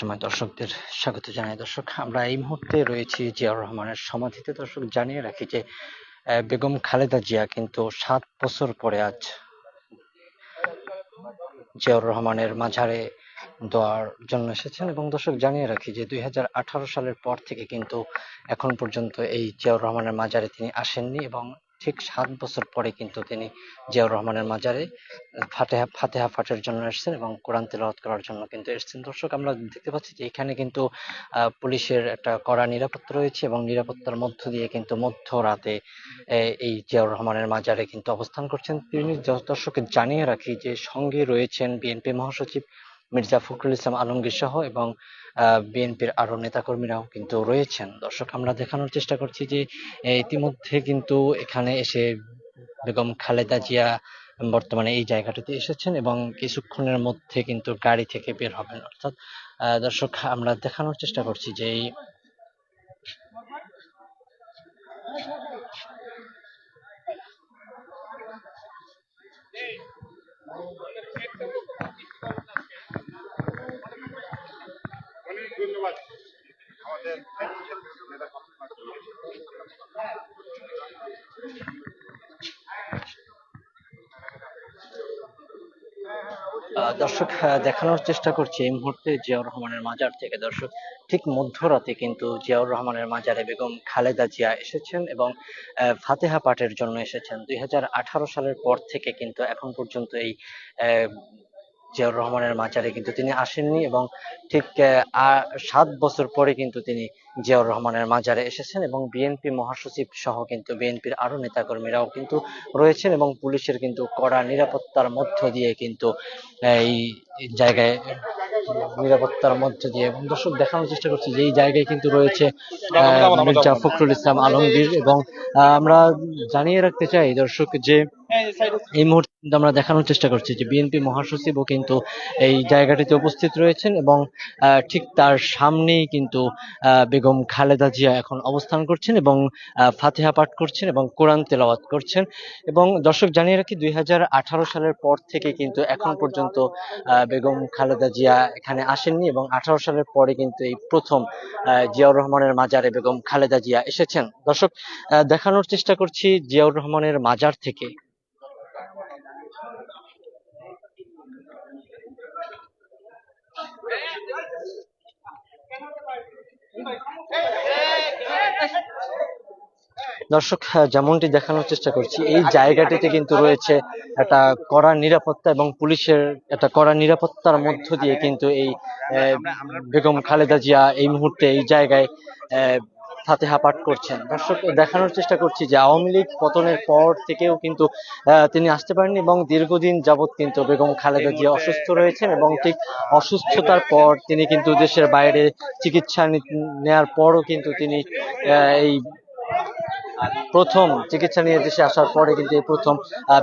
সময় দর্শকদের স্বাগত জানাই। দর্শক, আমরা এই মুহূর্তে রয়েছি জিয়াউর রহমানের সমাধিতে। দর্শক, জানিয়ে রাখি যে বেগম খালেদা জিয়া কিন্তু সাত বছর পরে আজ জিয়াউর রহমানের মাঝারে দোয়ার জন্য এসেছেন এবং দর্শক, জানিয়ে রাখি যে, দুই হাজার আঠারো সালের পর থেকে কিন্তু এখন পর্যন্ত এই জিয়াউর রহমানের মাজারে তিনি আসেননি এবং ঠিক সাত বছর পরে কিন্তু তিনি জিয়াউর রহমানের মাজারে ফাতেহা ফাতেহা পাঠের জন্য এসেছেন এবং কোরআন তেলাওয়াত করার জন্য কিন্তু এসেছেন। দর্শক, আমরা দেখতে পাচ্ছি যে এখানে কিন্তু পুলিশের একটা কড়া নিরাপত্তা রয়েছে এবং নিরাপত্তার মধ্য দিয়ে কিন্তু মধ্যরাতে এই জিয়াউর রহমানের মাজারে কিন্তু অবস্থান করছেন। তিনি দর্শককে জানিয়ে রাখি যে সঙ্গে রয়েছেন বিএনপি মহাসচিব মির্জা ফখরুল ইসলাম আলমগীর সহ এবং বিএনপির আরও নেতাকর্মীরাও কিন্তু রয়েছেন। দর্শক, আমরা দেখানোর চেষ্টা করছি যে ইতিমধ্যে কিন্তু এখানে এসে বেগম খালেদা জিয়া বর্তমানে এই জায়গাটাতে এসেছেন এবং কিছুক্ষণের মধ্যে কিন্তু গাড়ি থেকে বের হবেন। অর্থাৎ দর্শক, আমরা দেখানোর চেষ্টা করছি যে এই দর্শক দেখানোর চেষ্টা করছি এই মুহূর্তে জিয়াউর রহমানের মাজার থেকে। দর্শক, ঠিক মধ্যরাতে কিন্তু জিয়াউর রহমানের মাজারে বেগম খালেদা জিয়া এসেছেন এবং ফাতেহা পাঠের জন্য এসেছেন। দুই হাজার আঠারো সালের পর থেকে কিন্তু এখন পর্যন্ত এই জিয়াউর রহমানের মাজারে কিন্তু তিনি আসেননি এবং ঠিক সাত বছর পরে কিন্তু তিনি জিয়াউর রহমানের মাজারে এসেছেন এবং বিএনপি মহাসচিব সহ কিন্তু বিএনপির আরও নেতাকর্মীরাও কিন্তু রয়েছেন এবং পুলিশের কিন্তু কড়া নিরাপত্তার মধ্য দিয়ে কিন্তু এই জায়গায় নিরাপত্তার মধ্য দিয়ে এবং দর্শক দেখানোর চেষ্টা করছি যে এই জায়গায় কিন্তু রয়েছে মির্জা ফখরুল ইসলাম আলমগীর এবং আমরা জানিয়ে রাখতে চাই দর্শক যে এই মুহূর্তে কিন্তু আমরা দেখানোর চেষ্টা করছি যে বিএনপি মহাসচিবও কিন্তু এই জায়গাটিতে উপস্থিত রয়েছেন এবং ঠিক তার সামনেই কিন্তু বেগম খালেদা জিয়া এখন অবস্থান করছেন এবং ফাতেহা পাঠ করছেন এবং কোরআন তেলাওয়াত করছেন। এবং দর্শক, জানিয়ে রাখি দুই হাজার আঠারো সালের পর থেকে কিন্তু এখন পর্যন্ত বেগম খালেদা জিয়া এখানে আসেননি এবং আঠারো সালের পরে কিন্তু এই প্রথম জিয়াউর রহমানের মাজারে বেগম খালেদা জিয়া এসেছেন। দর্শক দেখানোর চেষ্টা করছি জিয়াউর রহমানের মাজার থেকে। দর্শক আহ, যেমনটি দেখানোর চেষ্টা করছি এই জায়গাটিতে কিন্তু রয়েছে একটা কড়া নিরাপত্তা এবং পুলিশের একটা কড়া নিরাপত্তার মধ্য দিয়ে কিন্তু এই বেগম খালেদা জিয়া এই মুহূর্তে এই জায়গায় ফাতেহা পাঠ করছেন। দর্শক দেখানোর চেষ্টা করছি যে আওয়ামী লীগ পতনের পর থেকেও কিন্তু তিনি আসতে পারেননি এবং দীর্ঘদিন যাবৎ কিন্তু বেগম খালেদা জিয়া অসুস্থ রয়েছেন এবং ঠিক অসুস্থতার পর তিনি কিন্তু দেশের বাইরে চিকিৎসা নেয়ার পরও কিন্তু তিনি এই প্রথম চিকিৎসা নিয়ে দেশে আসার পরে কিন্তু এই প্রথম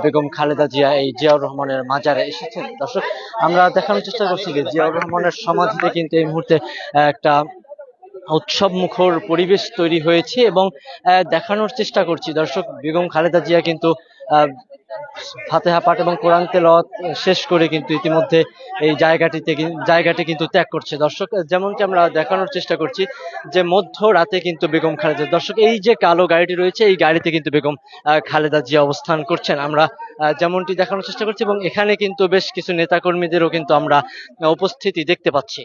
বেগম খালেদা জিয়া, এই জিয়াউর রহমানের মাজারে এসেছেন। দর্শক, আমরা দেখানোর চেষ্টা করছি যে জিয়াউর রহমানের সমাধিতে কিন্তু এই মুহূর্তে একটা উৎসব মুখর পরিবেশ তৈরি হয়েছে এবং দেখানোর চেষ্টা করছি। দর্শক, বেগম খালেদা জিয়া কিন্তু ফাতেহা পাঠ এবং কোরআন তেলাওয়াত শেষ করে কিন্তু ইতিমধ্যে এই জায়গাটিতে জায়গাটি কিন্তু ত্যাগ করছে। দর্শক, যেমনটি আমরা দেখানোর চেষ্টা করছি যে মধ্য রাতে কিন্তু বেগম খালেদা দর্শক, এই যে কালো গাড়িটি রয়েছে, এই গাড়িতে কিন্তু বেগম খালেদা জিয়া অবস্থান করছেন। আমরা যেমনটি দেখানোর চেষ্টা করছি এবং এখানে কিন্তু বেশ কিছু নেতাকর্মীদেরও কিন্তু আমরা উপস্থিতি দেখতে পাচ্ছি।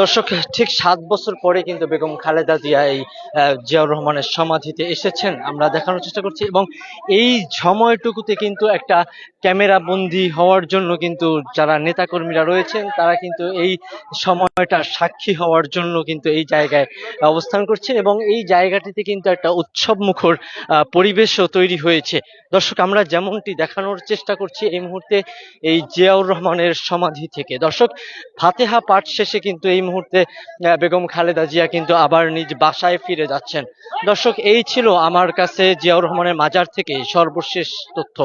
দর্শক, ঠিক সাত বছর পরে কিন্তু বেগম খালেদা জিয়া এই জিয়াউর রহমানের সমাধিতে এসেছেন। আমরা দেখানোর চেষ্টা করছি এবং এই সময়টুকুতে কিন্তু একটা ক্যামেরা বন্দি হওয়ার জন্য কিন্তু যারা নেতাকর্মীরা রয়েছেন, তারা কিন্তু এই সময়টা সাক্ষী হওয়ার জন্য কিন্তু এই জায়গায় অবস্থান করছেন এবং এই জায়গাটিতে কিন্তু একটা উৎসব মুখর পরিবেশও তৈরি হয়েছে। দর্শক, আমরা যেমনটি দেখানোর চেষ্টা করছি এই মুহূর্তে এই জিয়াউর রহমানের সমাধি থেকে। দর্শক, ফাতেহা পাঠ শেষে কিন্তু এই মুহূর্তে বেগম খালেদা জিয়া কিন্তু আবার নিজ বাসায় ফিরে যাচ্ছেন। দর্শক, এই ছিল আমার কাছে জিয়াউর রহমানের মাজার থেকে সর্বশেষ তথ্য।